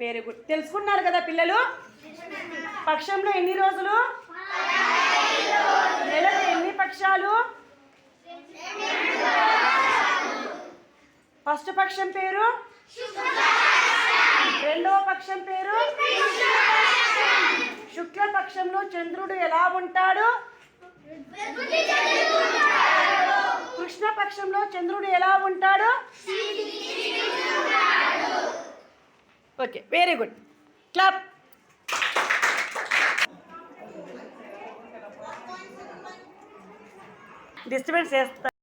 Very good తెలుసుకున్నారు కదా పిల్లలు? పక్షంలో ఎన్ని రోజులు? నెలలో ఎన్ని పక్షాలు? ఫస్ట్ పక్షం పేరు? రెండవ పక్షం పేరు? శుక్ల పక్షంలో చంద్రుడు ఎలా ఉంటాడు? కృష్ణ పక్షంలో చంద్రుడు ఎలా ఉంటాడు? Okay very good clap disturbance చేస్తా.